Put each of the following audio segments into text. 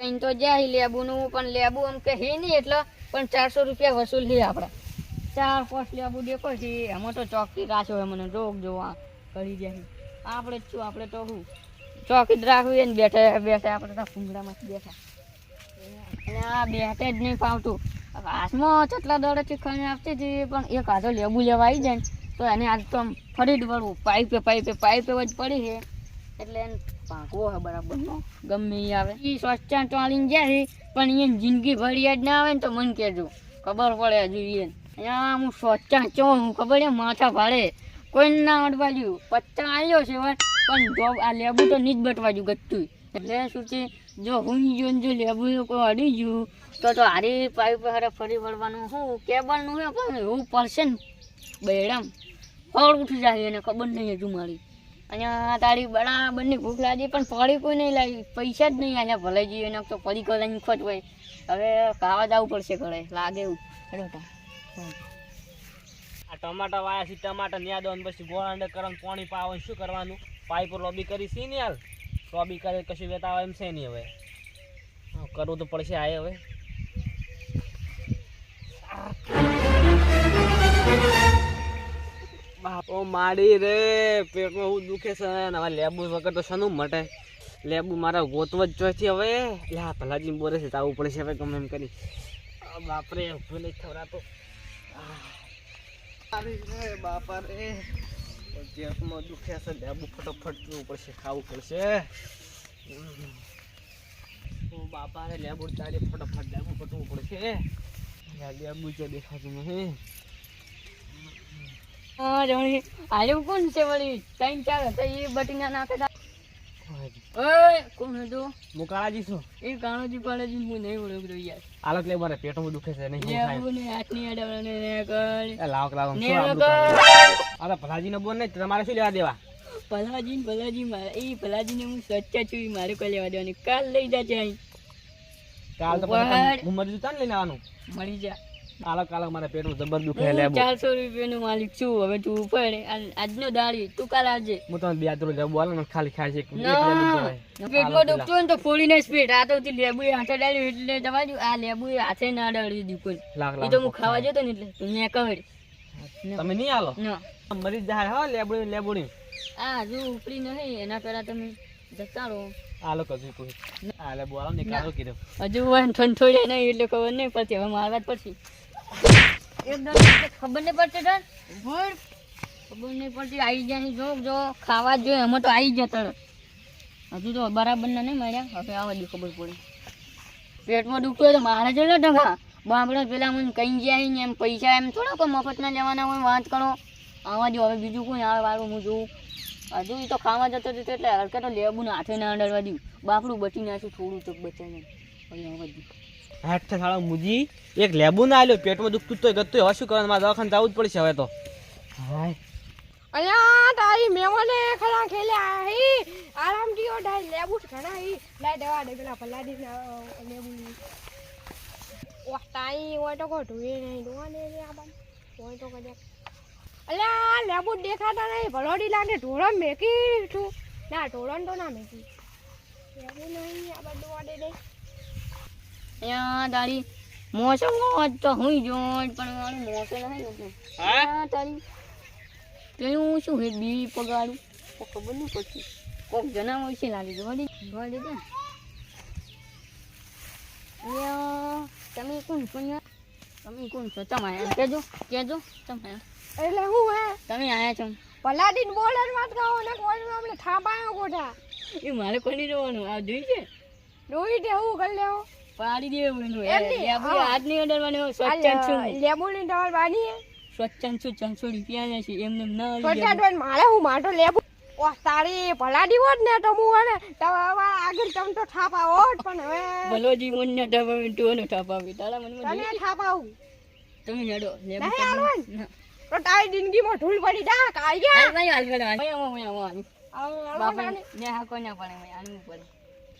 અહીં તો જાય લેબુનું પણ લેબુ આમ કે હે નહીં એટલે, પણ ચારસો રૂપિયા વસૂલ છે આપણે ચાર પાંચ લેબુ દેખો છે એમાં તો ચોકી રાખ્યો હોય, મને રોગ જોવા કરી જાય આપણે જ છું આપણે તો શું ચોકી રાખવી ને બેઠા બેઠા આપણે તો ફૂંગડામાંથી બેઠા. અને આ બેઠે જ નહીં ફાવતું. હાથમાં ચટલા દોડેથી ખાઈને આપતી હતી પણ એક હાથો લેબુ લેવા આવી જાય ને, તો એને આજ તો આમ ફરી જ વળવું. પાઇપે પાઇપે પાઇપે જ પડી છે એટલે ભાગવો હે બરાબરનો ગમે આવે. એ સ્વચ્છતા ચાલીને જાય પણ એને જિંદગી ભરી યાદ ના આવે ને તો મને કહેજો. ખબર પડે હજુ એને અહીંયા હું સ્વચ્છા ચો હું, ખબર છે? માથા ભાડે. કોઈ ના અડવા દ્યું પચ્ચા આવ્યો છે પણ જો આ લેબુ તો નહીં જ બટવા દ્યું ગતું એટલે શું છે? જો હું જોઈને જો લેબુ કોઈ અડી ગયું, તો તો હારી પાઇપ હારે ફરી વળવાનું શું કેબલનું છે પણ એવું પડશે ને બેડમ. ફળ ઉઠી જાય એને ખબર નહીં હજુ મારી. અહીંયા તારી બરાબરની ભૂખ લાગી પણ પડી કોઈ નહીં લાગી પૈસા જ નહીં અહીંયા ભલે જઈએ ને તો પડી લઈને ખોટ હોય. હવે ખાવા જવું પડશે ઘરે લાગે એવું. આ ટમાટા વાયા છે ટમાટા ન્યા દો પછી ગોળ અંડે કરવાનું પાણી પાવો શું કરવાનું? પાઇપ લોબી કરી છે ને હાલ? લોબી કરે કશું વેતા આવે એમ છે નહીં હવે. હા, કરવું તો પડશે આ હવે. બાપો. માડી રે, પેટમાં હું દુખે છે. હવે લેબુ વગર તો શનું મટે? લેબુ મારા ગોતવ જ જોઈતી હવે. લ્યા ભલાજી બોરે છે તાવું પડશે હવે ગમે એમ કરી. બાપરે ઊભું નહીં ખવડાતો. બાપા રે પેટમાં દુખે છે, લેબુ ફટોફટ પીવું પડશે, ખાવું પડશે. બાપા રે લેબુ ચાલે, ફટોફટ લેબુ પટવું પડશે. લેબુ જો દેખાતું નહીં. હા કોણ છે વળી? ત્રણ ચાર હતા એ બટીના નાખે ઓય કોણ હતું? એ પાડેજી હું નહીં ઓળખતો યાર. આલક લે મારે પેટમાં દુખે છે નહીં શું ને હાથની અડાવડાને ને કર ને? અરે ભલાજી નો બોલ નહીં તમારે શું લેવા દેવા? ભલાજી ને ભલાજી મારે એ ભલાજી ને હું સચ્ચા છું મારે કોઈ લેવા દેવાની. કાલ લઈ જાજે અહીં. કાલ તો હું મરી જતા ને લઈને આવવાનું. મળી જા. આલક આલક મારે પેટમાં જબર દુખે હું ચારસો રૂપિયા માલિક છું હવે તું ઉપર આ- આજનો દાડી તું કાલ આવજે. હું તમને બે હાથ લેબુ આલો ને ખાલી ખાય છે એક લેબુ ના જોવાય. પેટમાં દુખતું ને તો ફોડીને સ્પીડ આ તો લેબુ હાથે ડાળ્યું એટલે તમારે આ લેબુ હાથે ના ડાળી દીધું એ તો હું ખાવા જતો ને એટલે તું મેં કહે તમે નહીં આલો? મરી જાય હો લેબડી લેબડી આ હજુ ઉપરી નહીં એના પહેલા તમે આલો કજુ કોઈ. આલો ને કીધું. હજુ હોય ઠંઠોડે નહીં એટલે ખબર નહીં પડતી. હવે મારવા જ પડશે. ખબર નહીં પડતી તને? ખબર નહીં પડતી આવી જાય જો જો ખાવા જોઈએ અમે તો આવી જતા હજુ તો બરાબર ના નહીં મળ્યા. હવે આવા ખબર પડે. પેટમાં દુખતું હોય તો મારે જ ને ટકા બાપડે પેલા મને કઈ જાય ને એમ પૈસા એમ થોડા કોઈ મફતના લેવાના હોય વાત કરો. આવા જો હવે બીજું કોઈ આવે વાળું હું જોઉં. હજુ તો ખાવા જતો હતો એટલે હરકે તો લેબુ ને હાથે ના અડાડવા દઉં. બાપડું બચી નાખ્યું થોડું તો દઉં હેઠ સાળા મુજી. એક લેબુ ના આલ્યો પેટમાં દુખતું તો ગતું હવે શું કરવાનું? મારે દવાખાને જવું જ પડશે હવે તો. હાય. અલ્યા તારી મેમોને ખરા ખેલ્યા હી ડાઈ લેબુ ઘણા હી લાઈ દવા દે પેલા પલાડી લેબુ. ઓહ તાઈ હોય તો નહીં. રે આબાન હોય તો કદાચ. અલ્યા લેબુ દેખાતા નહીં. ભલોડી લાગે ઢોળો મેકી છું. ના ઢોળો તો ના મેકી. લેબુ નહીં આબાન દોવા દે દે. અહીંયા તારી મોસમ હોત તો હું જો પણ મારું મોસમ નહીં હોતું. આ તારી. પેલું શું હે બી પગાડું? તો ખબર નહીં પડતી. કોક જણા હોય છે. લાગે જોડી જોડી દે તમે કોણ છો અહીંયા? તમે કોણ છો? તમે આયા કેજો કેજો તમે એટલે હું હે? તમે આયા છો પલાડીન બોલર વાત કહો ને કોઈ આપણે થાપાયો કોઠા એ મારે કોની જોવાનું? આ જોઈ છે? દે હું કરી લેવો. પાડી દેવું છું છું રૂપિયા છે એમને ના મારે હું માટો લેબુ ઓહ તારી ભલાડી હોત ને તો હું હે તો આગળ તમ તો પણ હવે મને તારા તને હેડો લેબુ નહીં હાલવાનું? તો તારી જિંદગીમાં ઢૂલ પડી જા કાઈ ગયા? ભાઈ હાલ ગયો આવો, આવો, હાલ. આ બાપા ને હાકો ના પડે આનું પડે.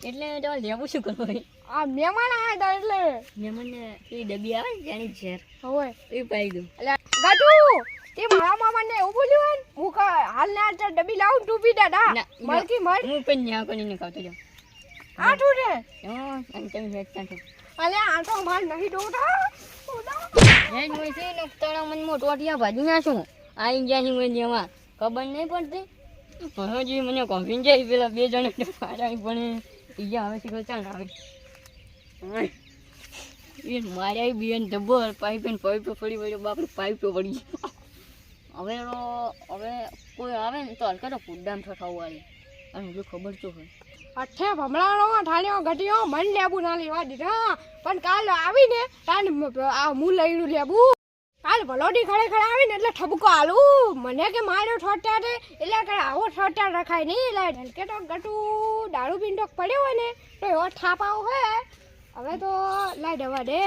એટલે તો લેવું શું કરવું આ મહેમાન આવ્યા હતા એટલે. મહેમાનને એ ડબ્બી આવે ને ત્યાંની ઝેર હોય. એ પાઈ દઉં. એટલે ગાજુ તે મારા મામાને એવું બોલ્યું હોય? હું કા હાલ ને ચાલ ડબ્બી લાવું તું પી દે દા ના, મળકી મળ. હું પણ ન્યા કરીને ખાતો જાઉં. આઠું રે હા અને તમે હેડતા છો અલે આ તો માર નહીં ડોટા હેડ હોય છે ને તળા મને મોટો અટિયા ભાજી નાખું આઈ ગયા છે મને લેવા ખબર નહીં પડતી? હજી મને કોફી જાય પેલા બે જણ મારા પણ. ઈજા આવે છે ચાલ આવે. એ માર્યા બેન જબર, પાઇપ ને પાઇપ પડી પડ્યો બાપરે પાઇપો પડી હવે હવે કોઈ આવે ને તો હલકા તો ફૂડડામ થઠાવું આવે અને જો ખબર તો હોય. અઠે ભમલાનો ઠાણ્યો ઘટ્યો મન લેબુ ના લેવા દીધા. પણ કાલ આવીને તાન આ હું લઈનું લેબુ. કાલ વલોડી ખડે ખડે આવીને એટલે ઠબકો આલું. મને કે માર્યો ઠોટા રે એટલે કે આવો ઠોટા રખાય નહીં, એટલે ઢલકે તો ગટું દારૂ પીંડો પડ્યો હોય ને, તો એવો થાપ આવો હે. હવે તો લાઈ દવા દે.